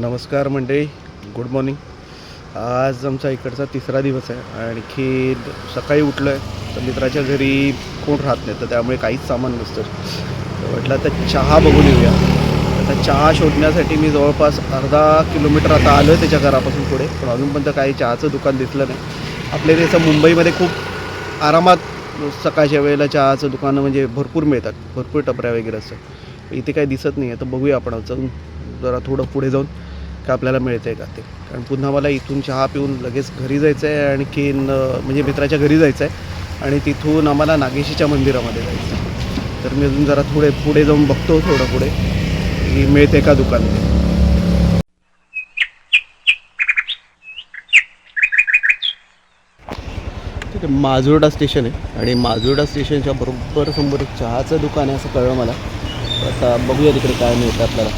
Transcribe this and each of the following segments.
नमस्कार मंडळी. Good morning आज आमचा इकडचा तिसरा दिवस आहे. आणखी सकाळी उठलो आहे तर मित्राच्या घरी कोण राहत नाही तर त्यामुळे काहीच सामान नसतं. तर म्हटलं आता चहा बघून येऊया. आता चहा शोधण्यासाठी मी जवळपास अर्धा किलोमीटर आता आलो आहे त्याच्या घरापासून पुढे. पण अजूनपर्यंत काही चहाचं दुकान दिसलं नाही. आपल्या इथे असं मुंबईमध्ये खूप आरामात सकाळच्या वेळेला चहाचं दुकानं म्हणजे भरपूर मिळतात. भरपूर टपऱ्या वगैरे असतात. इथे काही दिसत नाही आहे तर बघूया आपण. जाऊन जरा थोडं पुढे जाऊन का आपल्याला मिळतं आहे का ते? कारण पुन्हा मला इथून चहा पिऊन लगेच घरी जायचं आहे आणखीन म्हणजे मित्राच्या घरी जायचं आहे आणि तिथून आम्हाला नागेशीच्या मंदिरामध्ये जायचं आहे तर मी अजून जरा थोडे पुढे जाऊन बघतो थोडं पुढे. की मिळते का दुकान ठीक आहे माजुर्डा स्टेशन आहे. आणि माजुर्डा स्टेशनच्या बरोबर समोर एक चहाचं दुकान आहे असं कळलं मला. आता बघूया तिकडे काय मिळतं आपल्याला.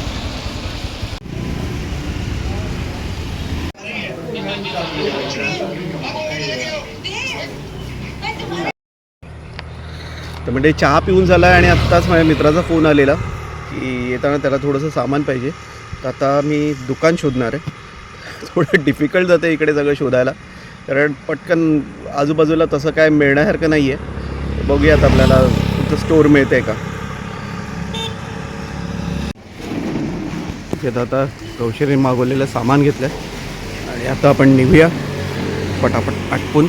तर म्हणजे चहा पिऊन झाला आहे आणि आत्ताच माझ्या मित्राचा फोन आलेला की येताना त्याला थोडंसं सामान पाहिजे. तर आता मी दुकान शोधणार आहे. थोडं डिफिकल्ट जातं इकडे सगळं शोधायला. कारण पटकन आजूबाजूला तसं काय मिळण्यासारखं नाही आहे बघूयात आपल्याला तुमचं स्टोअर मिळतं आहे का आता कौशल्य मागवलेलं सामान घेतलं आहे आणि आता आपण निघूया. पटापट आटपून.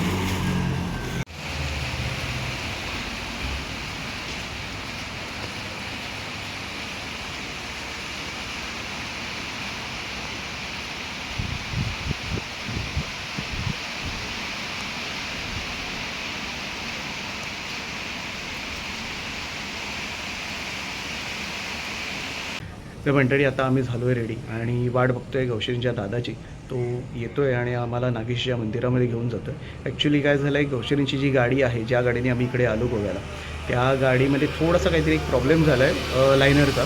तर मंडळी आता आम्ही झालो आहे रेडी आणि वाट बघतो आहे गौशरींच्या दादाची. तो येतो आहे आणि आम्हाला नागेशच्या मंदिरामध्ये घेऊन जातो आहे ॲक्च्युली काय झालं आहे गौशरींची जी गाडी आहे ज्या गाडीने आम्ही इकडे आलो गोव्याला त्या गाडीमध्ये थोडासा काहीतरी एक प्रॉब्लेम झाला आहे लायनरचा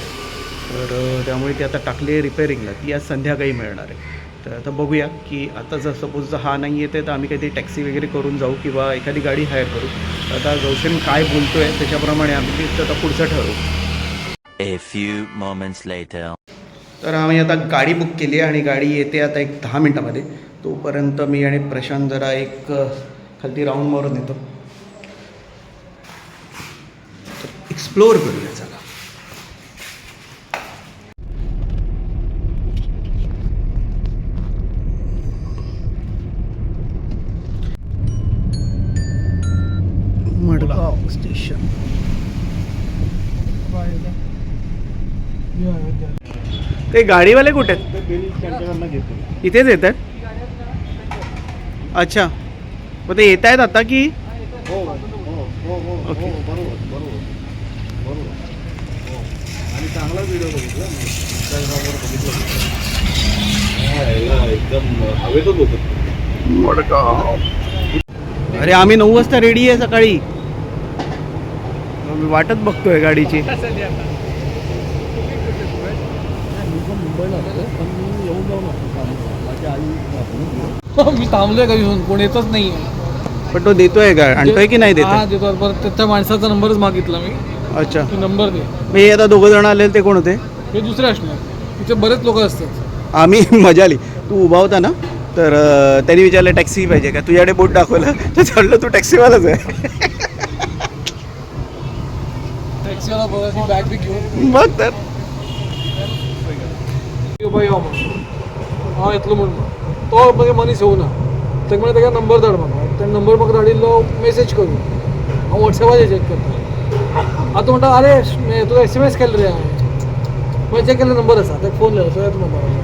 तर त्यामुळे ती आता टाकली आहे रिपेअरिंगला ती आज संध्याकाळी मिळणार आहे. तर आता बघूया की आता जर सपोज जर हा नाही येते तर आम्ही काहीतरी टॅक्सी वगैरे करून जाऊ किंवा एखादी गाडी हायर करू. आता गौशरीन काय बोलतो आहे त्याच्याप्रमाणे आम्ही ते आता पुढचं ठरवू. A few moments later. तर आम्ही आता गाडी बुक केली आहे आणि गाडी येते आता एक दहा मिनटामध्ये. तोपर्यंत मी आणि प्रशांत जरा एक खालती राऊंड मारून येतो. एक्सप्लोअर करूया चला. ते गाडीवाले कुठे आहेत? इथेच येत आहेत? अच्छा. मग ते येत आहेत आता की? ओके. आणि चांगला व्हिडिओ बघितला इंस्टाग्रामवर बघितला एकदम हवेतच होतं अरे आम्ही नऊ वाजता रेडी आहे सकाळी. वाटत वाटच बघतोय गाडीची. मी थांबलोय कधी येऊन? कोण येतच नाही पण तो देतोय का? आणतोय की नाही हा देत देतो परत त्या- त्या माणसाचा नंबरच मागितला मी. अच्छा. तू नंबर दे. मी आता दोघं जण आलेले ते कोण होते? हे दुसरे असणार. तिथे बरेच लोक असतात. आम्ही मजा आली. तू उभा होता ना तर अं, त्यांनी विचारलं टॅक्सी पाहिजे का? तुझ्याकडे बोट दाखवलं. तर चाललं तू टॅक्सीवालाच आहे. टॅक्सीवाला बघा बॅग बी घेऊन बघ तर. यो बाई यो म्हणून हा येतलो म्हणून तो म्हणजे मनीस येऊ ना ते म्हणजे त्याचा नंबर धाड म्हणा. त्या नंबर मग धाडिल्लो मेसेज करू. हांव वॉट्सॅपाचेर चॅक करता आतां म्हणटा अरे मी तुका एस एम एस केलो रे हांवें मागीर चॅक केल्लो नंबर आसा ताका फोन लायलो सो येता नंबर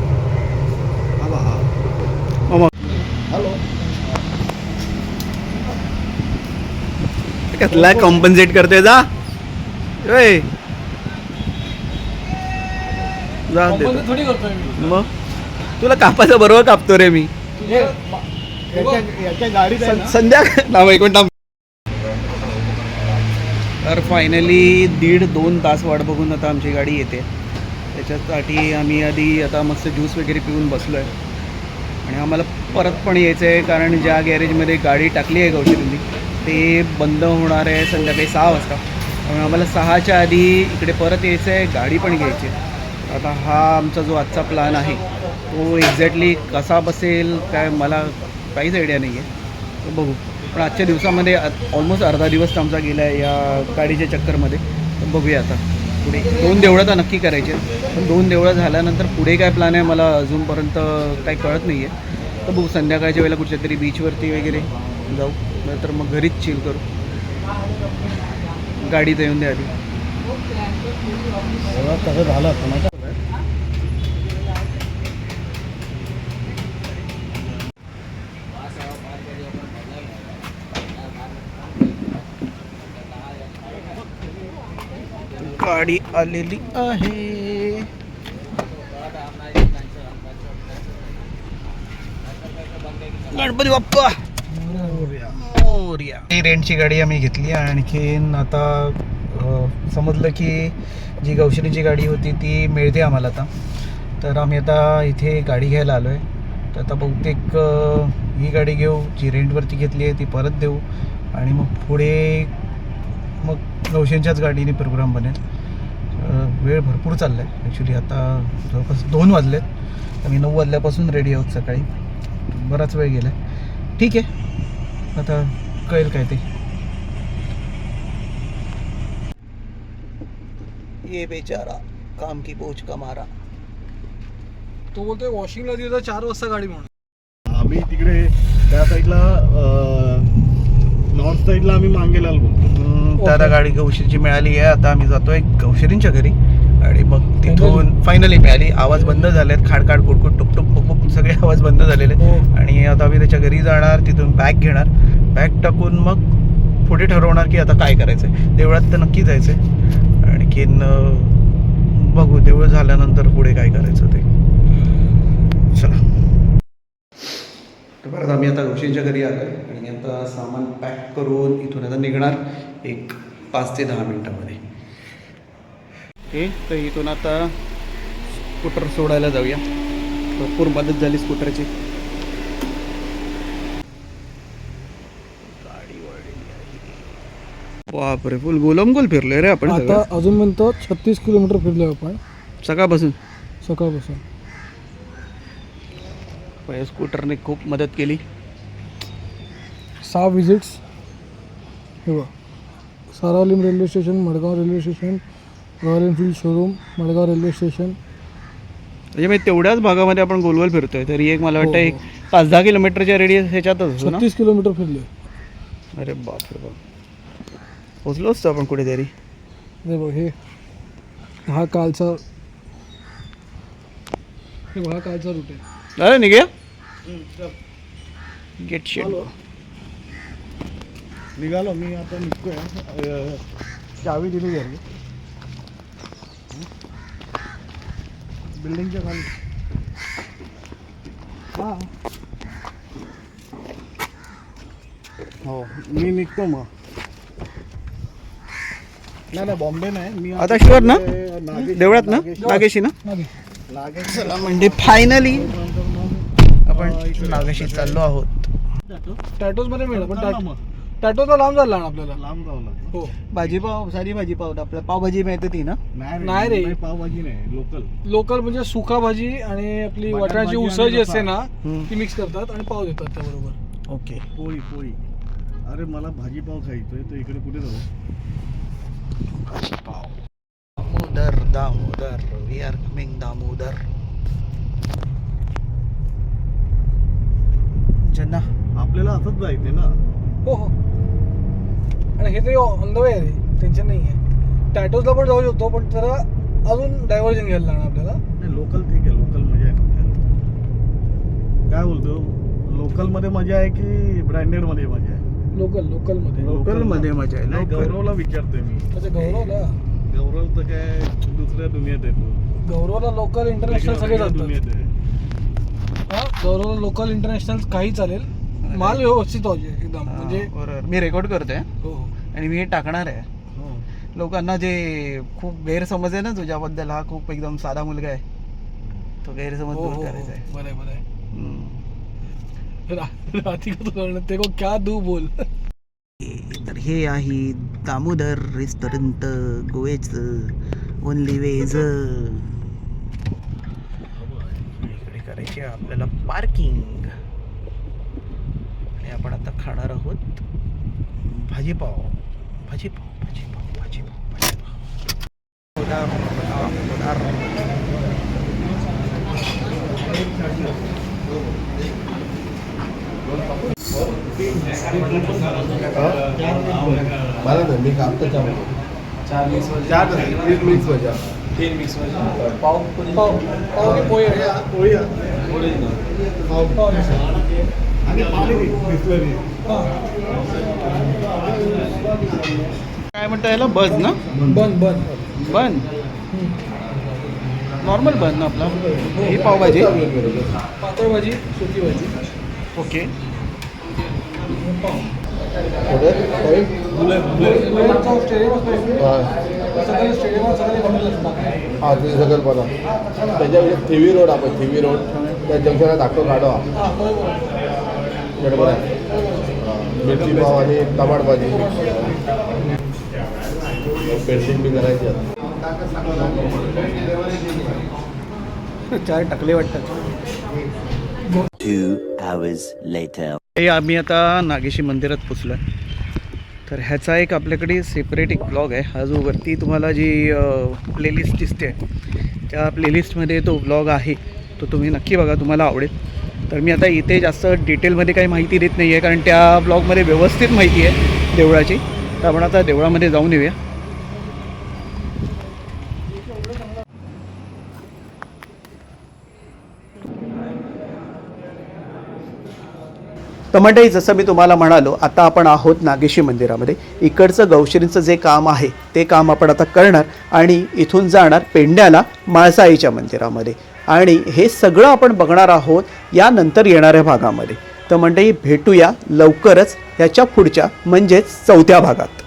कसला कॉम्पन्सेट करतोय जा. ओय. जा देतो. थोडी करतोय मी. मग? तुला कापायचं बरोबर कापतो रे मी. संध्या थांब एक मिनिट थांब. तर फायनली दीड दोन तास वाट बघून आता आमची गाडी येते. त्याच्यासाठी आम्ही आधी आता मस्त ज्यूस वगैरे पिऊन बसलो आहे आणि आम्हाला परत पण यायचं आहे कारण ज्या गॅरेजमध्ये गाडी टाकली आहे गौशरींनी ते बंद होणार आहे संध्याकाळी सहा वाजता. त्यामुळे आम्हाला सहाच्या आधी इकडे परत यायचं आहे गाडी पण घ्यायची आहे. आता हा आमचा जो आजचा प्लॅन आहे तो एक्झॅक्टली कसा बसेल काय मला काहीच आयडिया नाही आहे तर बघू. पण आजच्या दिवसामध्ये ऑलमोस्ट अर्धा दिवस आमचा गेला आहे या गाडीच्या चक्करमध्ये. तर बघूया आता. पुढे दोन देवळं तर नक्की करायचे. पण दोन देवळं झाल्यानंतर पुढे काय प्लॅन आहे मला अजूनपर्यंत काही कळत नाही आहे तर बघू संध्याकाळच्या वेळेला कुठच्या तरी बीचवरती वगैरे जाऊ. नंतर मग घरीच चिल करू. गाडीत येऊन द्या आधी. कसं झालं असतं ना गाडी आलेली आहे. गणपती बाप्पा. मोरया. रेंटची गाडी आम्ही घेतली आणखीन आता समजलं की जी गौशरीची गाडी होती ती मिळते आम्हाला आता. तर आम्ही आता इथे गाडी घ्यायला आलो आहे तर आता बहुतेक ही गाडी घेऊ जी रेंटवरती घेतली आहे ती परत देऊ. आणि मग पुढे मग गौशेंच्याच गाडीने प्रोग्राम बनेल. वेळ भरपूर चालला आहे ॲक्च्युली आता जवळपास दोन वाजलेत. आम्ही नऊ वाजल्यापासून रेडी आहोत सकाळी. बराच वेळ गेला आहे ठीक आहे. आता कळेल काय ते. ये बेचारा काम की बोझ कमारा तो बोलतोय वॉशिंगला दिलं चार वाजता गाडी म्हणून. आम्ही तिकडे त्या साईडला नॉर्थ साईडला आम्ही मांगेलाल बोलतो. आता गाडी गौशीची मिळाली आहे. आता आम्ही जातोय गौशरींच्या घरी. आणि मग तिथून फायनली मिळाली आवाज बंद झालेत खाडखाड कुडकुड टुक टुक पुक पुक सगळे आवाज बंद झालेले. हो. आणि आता आम्ही त्याच्या घरी जाणार तिथून बॅग घेणार. बॅग टाकून मग पुढे ठरवणार की आता काय करायचं आहे देवळात तर नक्की जायचं आहे आणखीन बघू देऊळ झाल्यानंतर पुढे काय करायचं ते. चला. तर परत आम्ही आता गौशींच्या घरी आलो आणि आता सामान पॅक करून इथून आता निघणार एक पाच ते दहा मिनटामध्ये. हे तर इथून आता स्कूटर सोडायला जाऊया. भरपूर मदत झाली स्कूटरची. बापरे फुल गोलम गोल फिरलोय रे आपण आता सगळं. अजूनपर्यंत छत्तीस किलोमीटर फिरलोय आपण. सकाळपासून? सकाळपासून. पहिल्या स्कूटरने खूप मदत केली. सहा विजिट्स हे बघ. सारावलीम railway station Madgaon railway station royal enfield showroom Madgaon railway station म्हणजे मी तेवढ्याच भागामध्ये आपण गोलगोल फिरतोय तरी एक मला वाटतं हो, एक पाच दहा किलोमीटरच्या रेडियस ह्याच्यातच असतो ना? छत्तीस किलोमीटर फिरलोय. अरे बाप रे बाप. पोचलो असतो आपण कुठेतरी. हे बघ हे. हा कालचा हे बघ हा कालचा रूट आहे. अरे निघे. गेट शेट निघालो मी आता निघतोय. चावी दिली घरी. बिल्डिंगच्या खाली. हा. हो मी निघतो मग. नाही नाही बॉम्बे नाही. मी आता शुअर ना? देवळात ना? नागेश- ना? नागेश म्हणजे फायनली आपण नागेशी चाललो आहोत. टॅटोजमध्ये मिळेल पण चल ना टॅटो मग. टॅटोजला लांब झाला ना आपल्याला? लांब जावं लागतं हो. भाजीपाव सारी भाजीपाव आपल्याला पावभाजी मिळते ती ना? नाही रे. पावभाजी नाही लोकल. लोकल म्हणजे सुका भाजी आणि आपली बटाट वाटाण्याची भाजी उसळ आणि जी असते. ना हम्म. ती मिक्स करतात आणि पाव देतात त्याबरोबर. ओके. पोळी पोळी. अरे मला भाजीपाव खायचोय तर इकडे कुठे जाऊ? Damodar Damodar. We are coming Damodar. जन्ना आपल्याला असंच जायचंय ना. हो हो. आणि हे तरी ऑन द वे आहे टेन्शन नाही आहे टॅटोजला पण जाऊ शकतो पण जरा अजून डायव्हर्जन घ्यायला लागणार आपल्याला. नाही लोकल ठीक आहे लोकल मजा आहे. काय बोलतो? लोकलमध्ये मजा आहे की ब्रँडेडमध्ये मजा आहे? लोकल लोकलमध्ये लोकलमध्ये मजा आहे नाही, लोकल गौरवला विचारतोय मी. अच्छा गौरवला? गौरव तर काय दुसऱ्या दुनियेत आहे तो. गौरवला लोकल इंटरनॅशनल सगळे वेगळ्या चालतात दुनियेत आहे. हा गौरवला लोकल इंटरनॅशनल काही चालेल. माल व्यवस्थित पाहिजे एकदम म्हणजे बरोबर. मी रेकॉर्ड करतोय. हो हो. आणि मी हे टाकणार आहे. हो. लोकांना जे खूप गैरसमज आहे ना तुझ्याबद्दल हा खूप एकदम साधा मुलगा आहे. तो गैरसमज दूर करायचा आहे. बरं बरं राधिका तो को क्या दू बोल. तर हे आहे दामोदर रेस्टॉरंट गोव्याचं ओनली वेज. करायचं आपल्याला पार्किंग. आणि आपण आता खाणार आहोत भाजीपाव भाजीपाव भाजीपाव भाजीपाव भाजीपाव उदार, उदार, उदार. मला ना मी कापतो चार मिक्स चार तीन मिक्स वजा तीन मिक्स भजा पाव पाव पाव पोळी पोहे आणि पाणी काय म्हणता याला? बज ना? बन बन बन नॉर्मल बन ना आपला? ही पावभाजी? पातळ भाजी सुकी भाजी ओके हा ते सगळं बघा. त्याच्या थिवी रोड आपण थिवी रोड. त्या जंक्शनला दाखव काढो. हा, मिरची पाव आणि टमाट भाजी पेंटिंग बी करायची चार टकले वाटतात. Two hours later. हे आम्ही आता नागेशी मंदिरात पोचलो तर ह्याचा एक आपल्याकडे सेपरेट एक ब्लॉग आहे. हा जो वरती तुम्हाला जी प्लेलिस्ट दिसते त्या प्लेलिस्टमध्ये तो ब्लॉग आहे. तो तुम्ही नक्की बघा तुम्हाला आवडेल. तर मी आता इथे जास्त डिटेलमध्ये काही माहिती देत नाही आहे कारण त्या ब्लॉगमध्ये व्यवस्थित माहिती आहे देवळाची. तर आपण आता देवळामध्ये जाऊन येऊया. तर मंडळी जसं मी तुम्हाला म्हणालो आता आपण आहोत नागेशी मंदिरामध्ये. इकडचं गौश्रींचं जे काम आहे ते काम आपण आता करणार आणि इथून जाणार पेंड्याला माळसाईच्या मंदिरामध्ये. आणि हे सगळं आपण बघणार आहोत यानंतर येणाऱ्या भागामध्ये. तर मंडळी भेटूया लवकरच ह्याच्या पुढच्या म्हणजेच चौथ्या भागात.